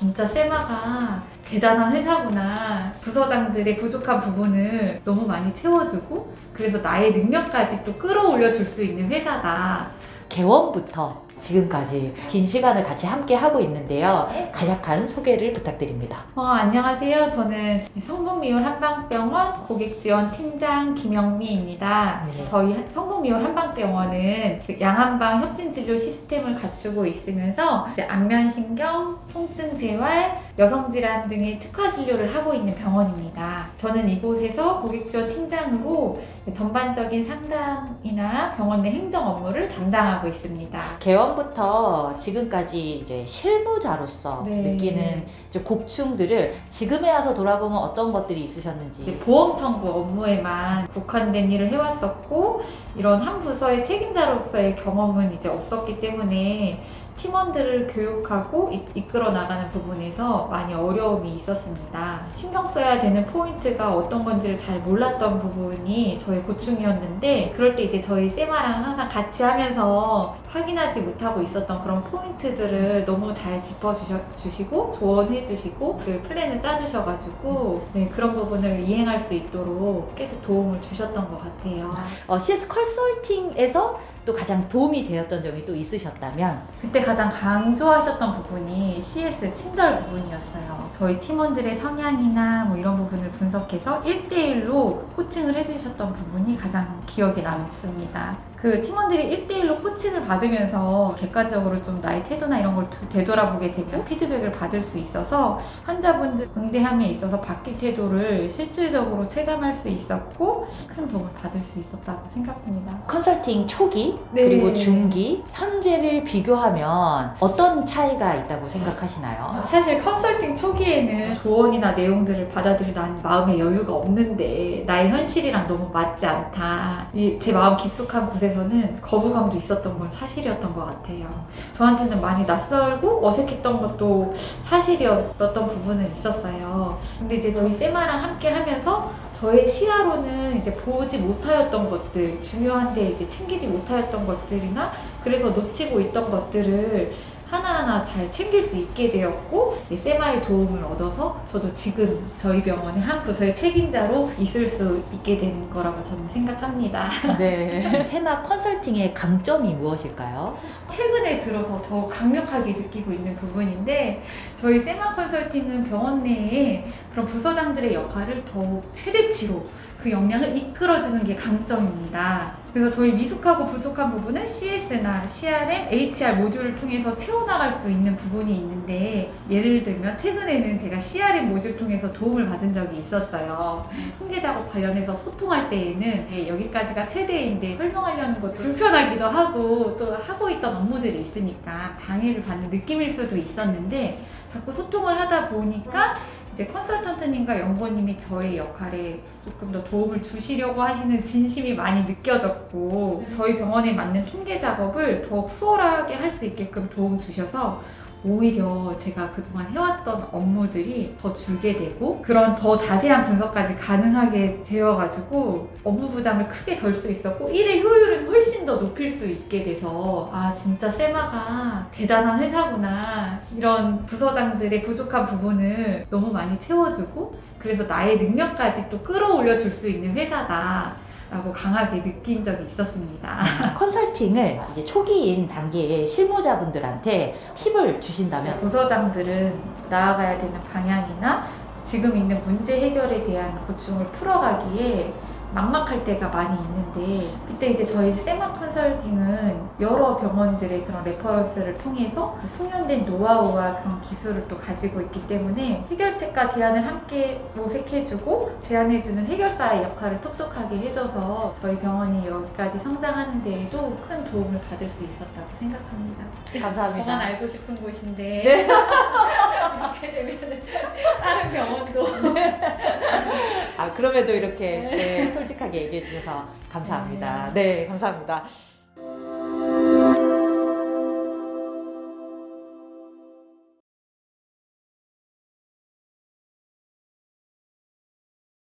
진짜 세마가 대단한 회사구나. 부서장들의 부족한 부분을 너무 많이 채워주고, 그래서 나의 능력까지 또 끌어올려 줄 수 있는 회사다. 개원부터 지금까지 긴 시간을 같이 함께 하고 있는데요. 간략한 소개를 부탁드립니다. 어, 안녕하세요. 저는 성북미울 한방병원 고객지원 팀장 김영미입니다. 네. 저희 성북미울 한방병원은 그 양한방 협진진료 시스템을 갖추고 있으면서 이제 안면신경, 통증 재활, 여성질환 등의 특화 진료를 하고 있는 병원입니다. 저는 이곳에서 고객지원 팀장으로 전반적인 상담이나 병원 내 행정 업무를 담당하고 있습니다. 개원 부터 지금까지 이제 실무자로서 네. 느끼는 이제 곡충들을 지금에 와서 돌아보면 어떤 것들이 있으셨는지. 보험 청구 업무에만 국한된 일을 해왔었고 이런 한 부서의 책임자로서의 경험은 이제 없었기 때문에 팀원들을 교육하고 이- 이끌어 나가는 부분에서 많이 어려움이 있었습니다. 신경 써야 되는 포인트가 어떤 건지를 잘 몰랐던 부분이 저의 고충이었는데 그럴 때 이제 저희 세마랑 항상 같이 하면서 확인하지 못하고 있었던 그런 포인트들을 너무 잘 짚어주시고 조언해주시고 그 플랜을 짜주셔가지고 네, 그런 부분을 이행할 수 있도록 계속 도움을 주셨던 것 같아요. 어, CS 컨설팅에서 또 가장 도움이 되었던 점이 또 있으셨다면 그때 가장 강조하셨던 부분이 CS 친절 부분이었어요. 저희 팀원들의 성향이나 뭐 이런 부분을 분석해서 1대1로 코칭을 해주셨던 부분이 가장 기억에 남습니다. 그 팀원들이 1대1로 코칭을 받으면서 객관적으로 좀 나의 태도나 이런 걸 두- 되돌아보게 되고 피드백을 받을 수 있어서 환자분들 응대함에 있어서 바뀐 태도를 실질적으로 체감할 수 있었고 큰 도움을 받을 수 있었다고 생각합니다. 컨설팅 초기 네. 그리고 중기 현재를 비교하면 어떤 차이가 있다고 생각하시나요? 사실 컨설팅 초기에는 조언이나 내용들을 받아들일 난 마음의 여유가 없는데 나의 현실이랑 너무 맞지 않다. 이제 마음 깊숙한 곳에서는 거부감도 있었던 건 사실이었던 것 같아요. 저한테는 많이 낯설고 어색했던 것도 사실이었던 부분은 있었어요. 근데 이제 저희 세마랑 함께 하면서 저의 시야로는 이제 보지 못하였던 것들, 중요한데 이제 챙기지 못하였던 것들이나 그래서 놓치고 있던 것들을 하나하나 잘 챙길 수 있게 되었고 세마의 도움을 얻어서 저도 지금 저희 병원의 한 부서의 책임자로 있을 수 있게 된 거라고 저는 생각합니다. 네. 세마 컨설팅의 강점이 무엇일까요? 최근에 들어서 더 강력하게 느끼고 있는 부분인데 저희 세마 컨설팅은 병원 내에 그런 부서장들의 역할을 더욱 최대치로 그 역량을 이끌어주는 게 강점입니다. 그래서 저희 미숙하고 부족한 부분을 CS나 CRM, HR 모듈을 통해서 채워나갈 수 있는 부분이 있는데 예를 들면 최근에는 제가 CRM 모듈 통해서 도움을 받은 적이 있었어요. 통계 작업 관련해서 소통할 때에는 네, 여기까지가 최대인데 설명하려는 것도 불편하기도 하고 또 하고 있던 업무들이 있으니까 방해를 받는 느낌일 수도 있었는데 자꾸 소통을 하다 보니까 이제 컨설턴트님과 연구원님이 저의 역할에 조금 더 도움을 주시려고 하시는 진심이 많이 느껴졌고 저희 병원에 맞는 통계 작업을 더욱 수월하게 할 수 있게끔 도움 주셔서 오히려 제가 그동안 해왔던 업무들이 더 줄게 되고 그런 더 자세한 분석까지 가능하게 되어가지고 업무 부담을 크게 덜 수 있었고 일의 효율은 훨씬 더 높일 수 있게 돼서 아 진짜 세마가 대단한 회사구나 이런 부서장들의 부족한 부분을 너무 많이 채워주고 그래서 나의 능력까지 또 끌어올려 줄 수 있는 회사다. 라고 강하게 느낀 적이 있었습니다. 컨설팅을 이제 초기인 단계의 실무자분들한테 팁을 주신다면 부서장들은 나아가야 되는 방향이나 지금 있는 문제 해결에 대한 고충을 풀어가기에 막막할 때가 많이 있는데 그때 이제 저희 세마 컨설팅은 여러 병원들의 그런 레퍼런스를 통해서 숙련된 노하우와 그런 기술을 또 가지고 있기 때문에 해결책과 대안을 함께 모색해주고 제안해주는 해결사의 역할을 똑똑하게 해줘서 저희 병원이 여기까지 성장하는 데에도 큰 도움을 받을 수 있었다고 생각합니다. 감사합니다. 저만 알고 싶은 곳인데 네. 이렇게 되면 다른 병원도 아 그럼에도 이렇게 네, 솔직하게 얘기해 주셔서 감사합니다. 네, 감사합니다.